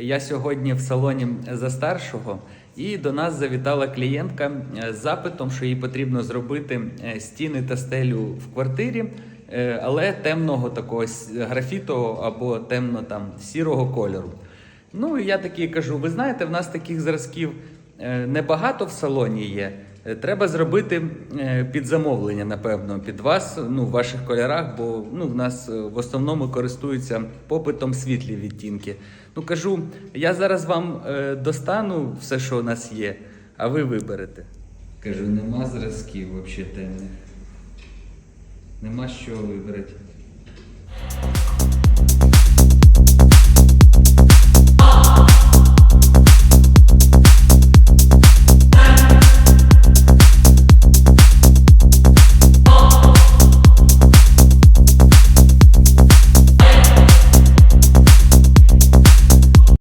Я сьогодні в салоні за старшого, і до нас завітала клієнтка з запитом, що їй потрібно зробити стіни та стелю в квартирі, е, але темного такого графітового або темно там сірого кольору. Ну і я такий кажу: ви знаєте, в нас таких зразків е, небагато в салоні є. Е, Треба зробити е, під замовлення, напевно, під вас, ну, в ваших кольорах, бо ну, в нас е, в основному користуються попитом світлі відтінки. Ну кажу, я зараз вам достану все, що у нас є, а ви виберете. Кажу, нема зразків взагалі темних. Нема що вибрати.